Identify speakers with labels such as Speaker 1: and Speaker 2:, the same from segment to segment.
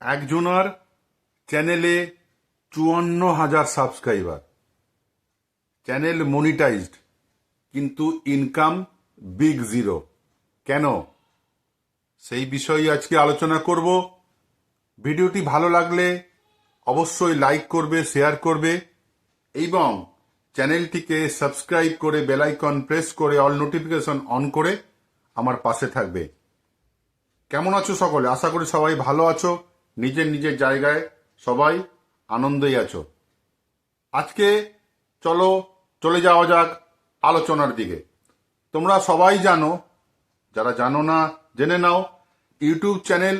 Speaker 1: একজনার চ্যানেলে চুয়ান্ন হাজার সাবস্ক্রাইবার। চ্যানেল মনিটাইজড, কিন্তু ইনকাম বিগ জিরো। কেন? সেই বিষয়ে আজকে আলোচনা করব। ভিডিওটি ভালো লাগলে অবশ্যই লাইক করবে, শেয়ার করবে এবং চ্যানেলটিকে সাবস্ক্রাইব করে বেলাইকন প্রেস করে অল নোটিফিকেশন অন করে আমার পাশে থাকবে। কেমন আছো সকলে? আশা করি সবাই ভালো আছো। নিজের নিজের জায়গায় সবাই আনন্দেই আছো। আজকে চলো, চলে যাওয়া যাক আলোচনার দিকে। তোমরা সবাই জানো, যারা জানো না, জেনে নাও, ইউটিউব চ্যানেল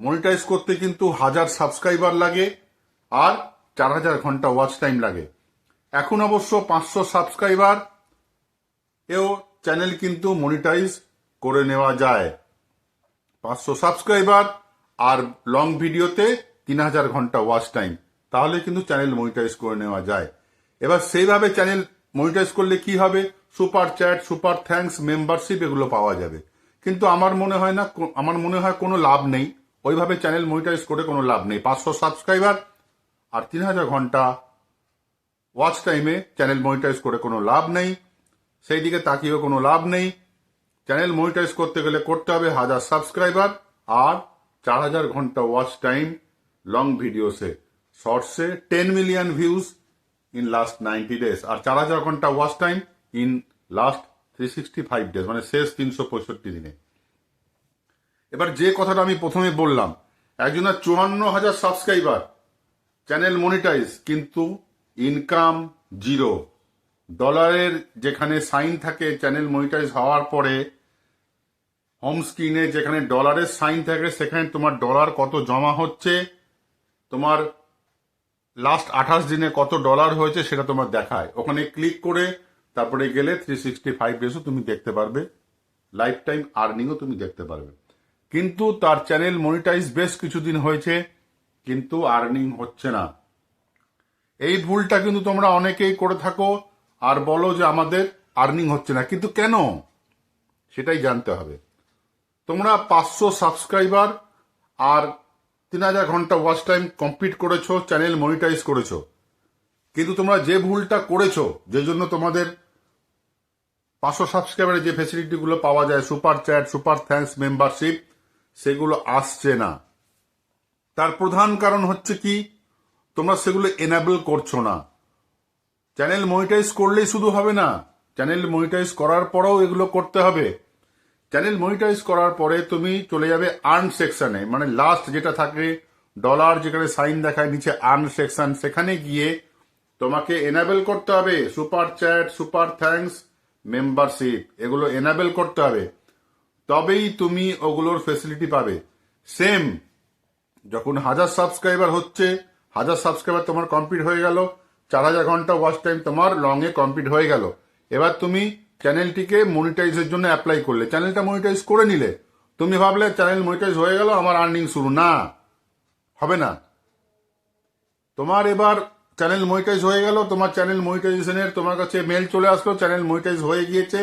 Speaker 1: মনিটাইজ করতে কিন্তু হাজার সাবস্ক্রাইবার লাগে আর চার হাজার ঘণ্টা ওয়াচ টাইম লাগে। এখন অবশ্য পাঁচশো সাবস্ক্রাইবার, এও চ্যানেল কিন্তু মনিটাইজ করে নেওয়া যায়। পাঁচশো সাবস্ক্রাইবার আর লং ভিডিওতে তিন হাজার ঘণ্টা ওয়াচ টাইম তাহলে কিন্তু চ্যানেল মনিটাইজ করে নেওয়া যায়। এবার সেইভাবে চ্যানেল মনিটাইজ করলে কি হবে? Super chat super thanks membership এগুলো পাওয়া যাবে। কিন্তু আমার মনে হয় না, আমার মনে হয় কোনো লাভ নেই। ওইভাবে চ্যানেল মনিটাইজ করে কোনো লাভ নেই। পাঁচশো সাবস্ক্রাইবার আর তিন হাজার ঘণ্টা ওয়াচ টাইমে চ্যানেল মনিটাইজ করে কোনো লাভ নেই। সেই দিকে তাকিয়েও কোনো লাভ নেই। চ্যানেল মনিটাইজ করতে গেলে করতে হবে হাজার সাবস্ক্রাইবার আর চার হাজার ঘণ্টা ওয়াচ টাইম লং ভিডিওসে শর্টসে ten million views in last ninety days আর চার হাজার ঘণ্টা watch time in last three sixty five days মানে শেষ তিনশো পঁয়ষট্টি দিনে। এবার যে কথাটা আমি প্রথমে বললাম, একজনের চুয়ান্ন হাজার সাবস্ক্রাইবার চ্যানেল মনিটাইজ কিন্তু ইনকাম জিরো ডলারের যেখানে সাইন থাকে চ্যানেল মনিটাইজ হওয়ার পরে হোম স্ক্রিনে যেখানে ডলারের সাইন থাকে, সেখানে তোমার ডলার কত জমা হচ্ছে, তোমার লাস্ট আঠাশ দিনে কত ডলার হয়েছে সেটা তোমার দেখায়। ওখানে ক্লিক করে তারপরে গেলে থ্রি সিক্সটি ফাইভ ডেজও তুমি দেখতে পারবে। লাইফ টাইম আর্নিংও তুমি দেখতে পারবে। কিন্তু তার চ্যানেল মনিটাইজ বেশ কিছুদিন হয়েছে, কিন্তু আর্নিং হচ্ছে না। এই ভুলটা কিন্তু তোমরা অনেকেই করে থাকো আর বলো যে আমাদের আর্নিং হচ্ছে না। কিন্তু কেন? সেটাই জানতে হবে। তোমরা পাঁচশো সাবস্ক্রাইবার আর তিন হাজার ঘণ্টা ওয়াচ টাইম কমপ্লিট করেছ চ্যানেল মনিটাইজ করেছ। কিন্তু তোমরা যে ভুলটা করেছ, যে জন্য তোমাদের পাঁচশো সাবস্ক্রাইবারের যে ফেসিলিটিগুলো পাওয়া যায় super chat super thanks membership সেগুলো আসছে না। তার প্রধান কারণ হচ্ছে কি, তোমরা সেগুলো এনাবেল করছ না। চ্যানেল মনিটাইজ করলেই শুধু হবে না চ্যানেল মনিটাইজ করার পরেও এগুলো করতে হবে। চ্যানেল মনিটাইজ করার পরে তুমি চলে যাবে আর্ন সেকশনে মানে লাস্ট যেটা থাকে ডলার যেখানে সাইন দেখায় নিচে আর্ন সেকশন সেখানে গিয়ে তোমাকে এনাবেল করতে হবে। Super chat super thanks membership এগুলো এনাবেল করতে হবে। তবেই তুমি ওগুলোর ফেসিলিটি পাবে। সেম যখন হাজার সাবস্ক্রাইবার হচ্ছে, হাজার সাবস্ক্রাইবার তোমার কমপ্লিট হয়ে গেল, চার হাজার ঘণ্টা ওয়াচ টাইম তোমার লং এ কমপ্লিট হয়ে গেল। এবার তুমি চ্যানেলটিকে মনিটাইজের জন্য অ্যাপ্লাই করলে। চ্যানেলটা মনিটাইজ করে নিলে, তুমি ভাবলে, চ্যানেল মনিটাইজ হয়ে গেল, আমার আর্নিং শুরু। না, হবে না। তোমার এবার চ্যানেল মনিটাইজ হয়ে গেল, তোমার চ্যানেল মনিটাইজেশনের তোমার কাছে মেল চলে আসলো, চ্যানেল মনিটাইজ হয়ে গিয়েছে।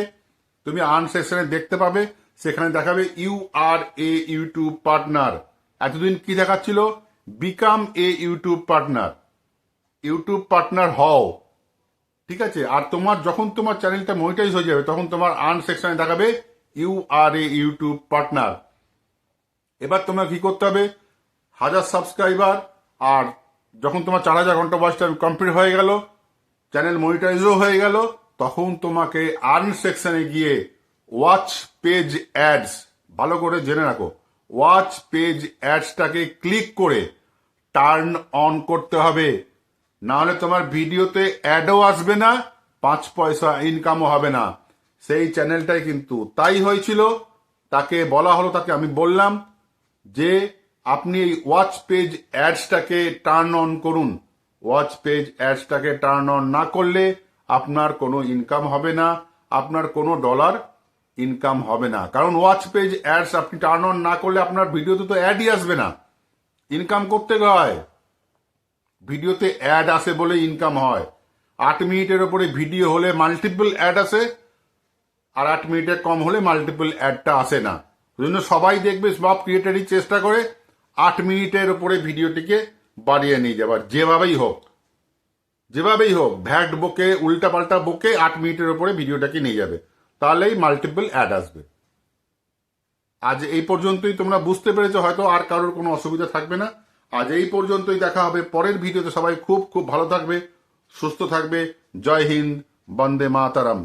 Speaker 1: তুমি আর্ন সেকশনে দেখতে পাবে, সেখানে দেখাবে you are a YouTube partner এতদিন কি দেখাচ্ছিল? Become a YouTube partner YouTube partner হও। ঠিক আছে? আর তোমার যখন তোমার চ্যানেলটা মনিটাইজ হয়ে যাবে, তখন তোমার আর্ন সেকশনে দেখাবে you are a YouTube partner এবার তোমার কি করতে হবে? হাজার সাবস্ক্রাইবার আর যখন তোমার চার হাজার ঘণ্টা টাইম কমপ্লিট হয়ে গেল চ্যানেল মনিটাইজও হয়ে গেল, তখন তোমাকে আর্ন সেকশনে গিয়ে ওয়াচ পেজ অ্যাডস ভালো করে জেনে রাখো ওয়াচ পেজ অ্যাডসটাকে ক্লিক করে টার্ন অন করতে হবে। না হলে তোমার ভিডিওতে অ্যাডও আসবে না, পাঁচ পয়সা ইনকামও হবে না। সেই চ্যানেলটাই কিন্তু তাই হয়েছিল, তাকে বলা হলো, তাকে আমি বললাম যে আপনি এই ওয়াচ পেজ অ্যাডসটাকে টার্ন অন করুন। ওয়াচ পেজ অ্যাডসটাকে টার্ন অন না করলে আপনার কোনো ইনকাম হবে না, আপনার কোনো ডলার ইনকাম হবে না। কারণ ওয়াচ পেজ অ্যাডস আপনি টার্ন অন না করলে আপনার ভিডিওতে তো অ্যাডই আসবে না। ইনকাম করতে হয়। ভিডিওতে অ্যাড আসে বলে ইনকাম হয়। আট মিনিটের ওপরে ভিডিও হলে মাল্টিপল অ্যাড আসে, আর আট মিনিটের কম হলে মাল্টিপল অ্যাডটা আসে না। ওই জন্য সবাই দেখবে, সব ক্রিয়েটারই চেষ্টা করে আট মিনিটের ওপরে ভিডিওটিকে বাড়িয়ে নিয়ে যাবার যেভাবেই হোক যেভাবেই হোক, ভ্যাট বকে উল্টা পাল্টা বকে আট মিনিটের ওপরে ভিডিওটাকে নিয়ে যাবে। তাহলেই মাল্টিপল অ্যাড আসবে। আজ এই পর্যন্তই, তোমরা বুঝতে পেরেছ, হয়তো আর কারোর কোনো অসুবিধা থাকবে না। আজ এই পর্যন্তই দেখা হবে। পরের ভিডিওতে সবাই খুব খুব ভালো থাকবে, সুস্থ থাকবে। জয় হিন্দ, বন্দে মাতারাম।